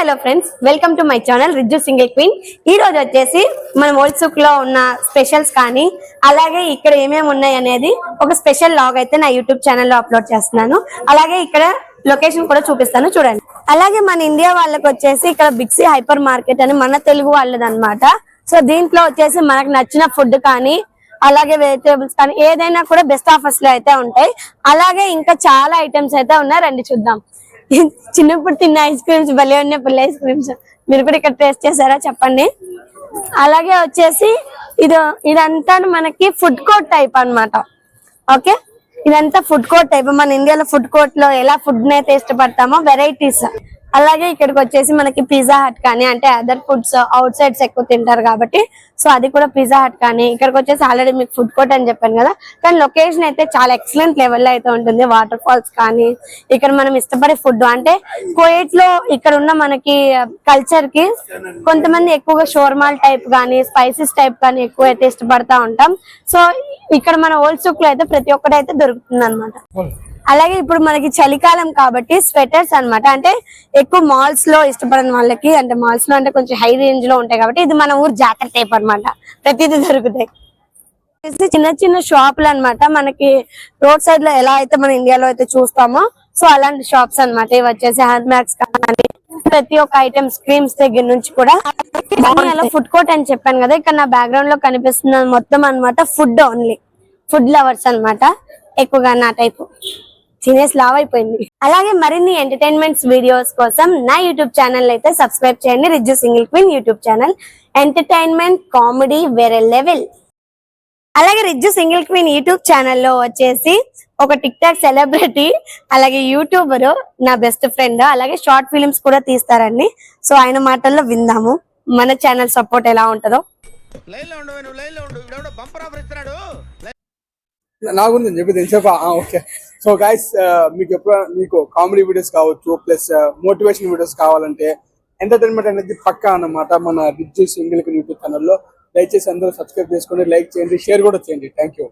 Hello friends welcome to my channel Rijju single queen. ఈ రోజు వచ్చేసి మనం ఓల్డ్లో ఉన్న స్పెషల్స్ కానీ అలాగే ఇక్కడ ఏమేమి ఉన్నాయి అనేది ఒక స్పెషల్ లాగ్ అయితే నా యూట్యూబ్ ఛానల్లో అప్లోడ్ చేస్తున్నాను. అలాగే ఇక్కడ లొకేషన్ కూడా చూపిస్తాను చూడండి. అలాగే మన ఇండియా వాళ్ళకి వచ్చేసి ఇక్కడ బిగ్సీ హైపర్ మార్కెట్ అని మన తెలుగు వాళ్ళది అనమాట సో దీంట్లో వచ్చేసి మనకు నచ్చిన ఫుడ్ కానీ అలాగే వెజిటేబుల్స్ కానీ ఏదైనా కూడా బెస్ట్ ఆఫర్స్లో అయితే ఉంటాయి. అలాగే ఇంకా చాలా ఐటమ్స్ అయితే ఉన్నాయి. రండి చూద్దాం. చిన్నప్పుడు తిన్న ఐస్ క్రీమ్స్ భలే ఉన్నాయి పుల్ల ఐస్ క్రీమ్స్. మీరు కూడా ఇక్కడ టేస్ట్ చేశారా చెప్పండి. అలాగే వచ్చేసి ఇది ఇదంతా మనకి ఫుడ్ కోర్ట్ టైప్ అన్నమాట. ఓకే ఇదంతా ఫుడ్ కోర్ట్ టైప్ మన ఇండియాలో ఫుడ్ కోర్ట్లో ఎలా ఫుడ్ అయితే ఇష్టపడతామో వెరైటీస్ అలాగే ఇక్కడికి వచ్చేసి మనకి పిజ్జా హట్ కానీ అంటే అదర్ ఫుడ్స్ అవుట్ సైడ్స్ ఎక్కువ తింటారు కాబట్టి సో అది కూడా పిజ్జా హట్ కానీ ఇక్కడికి వచ్చేసి ఆల్రెడీ మీకు ఫుడ్ కోర్ట్ అని చెప్పాను కదా. కానీ లొకేషన్ అయితే చాలా ఎక్సలెంట్ లెవెల్లో అయితే ఉంటుంది. వాటర్ ఫాల్స్ కానీ ఇక్కడ మనం ఇష్టపడే ఫుడ్ అంటే కోయేట్లో ఇక్కడ ఉన్న మనకి uh, కల్చర్కి కొంతమంది ఎక్కువగా షోర్మాల్ టైప్ కానీ స్పైసెస్ టైప్ కానీ ఎక్కువ అయితే ఇష్టపడతా ఉంటాం. సో ఇక్కడ మన ఓల్డ్ సూక్లో అయితే ప్రతి ఒక్కటి అయితే దొరుకుతుంది అనమాట అలాగే ఇప్పుడు మనకి చలికాలం కాబట్టి స్వెటర్స్ అన్నమాట. అంటే ఎక్కువ మాల్స్లో ఇష్టపడని వాళ్ళకి అంటే మాల్స్లో అంటే కొంచెం హై రేంజ్లో ఉంటాయి కాబట్టి ఇది మన ఊరు జాకెట్ టైప్ అన్నమాట. ప్రతిదీ దొరుకుతాయి. చిన్న చిన్న షాపులు అన్నమాట. మనకి రోడ్ సైడ్లో ఎలా అయితే మన ఇండియాలో అయితే చూస్తామో సో అలాంటి షాప్స్ అన్నమాట. ఇవి వచ్చేసి హ్యాండ్ బ్యాగ్స్ కానీ ప్రతి ఒక్క ఐటమ్స్ క్రీమ్స్ దగ్గర నుంచి కూడా. అలా ఫుడ్ కోర్ట్ అని చెప్పాను కదా ఇక్కడ నా బ్యాక్గ్రౌండ్లో కనిపిస్తున్న మొత్తం అన్నమాట ఫుడ్ ఓన్లీ. ఫుడ్ లవర్స్ అన్నమాట ఎక్కువగా నా టైపు. తినేసి లావ్ అయిపోయింది. అలాగే మరిన్ని ఎంటర్టైన్మెంట్స్ వీడియోస్ కోసం నా యూట్యూబ్ ఛానల్ అయితే సబ్స్క్రైబ్ చేయండి. Rijju single queen YouTube channel. Entertainment comedy వేరే లెవెల్. అలాగే రిజ్జు సింగిల్ క్వీన్ యూట్యూబ్ ఛానల్లో వచ్చేసి ఒక టిక్ టాక్ సెలబ్రిటీ అలాగే యూట్యూబర్ నా బెస్ట్ ఫ్రెండ్ అలాగే షార్ట్ ఫిలిమ్స్ కూడా తీస్తారండి. సో ఆయన మాటల్లో విందాము. మన ఛానల్ సపోర్ట్ ఎలా ఉంటుందో. నా గురించి చెప్పి చెప్పా ఓకే. సో గాయస్ మీకు ఎప్పుడు మీకు కామెడీ వీడియోస్ కావచ్చు ప్లస్ మోటివేషన్ వీడియోస్ కావాలంటే ఎంటర్టైన్మెంట్ అనేది పక్కా అన్నమాట. మన రిజ్జు సింగిల్ యూట్యూబ్ ఛానల్లో దయచేసి అందరూ సబ్స్క్రైబ్ చేసుకోండి లైక్ చేయండి షేర్ కూడా చేయండి. Thank you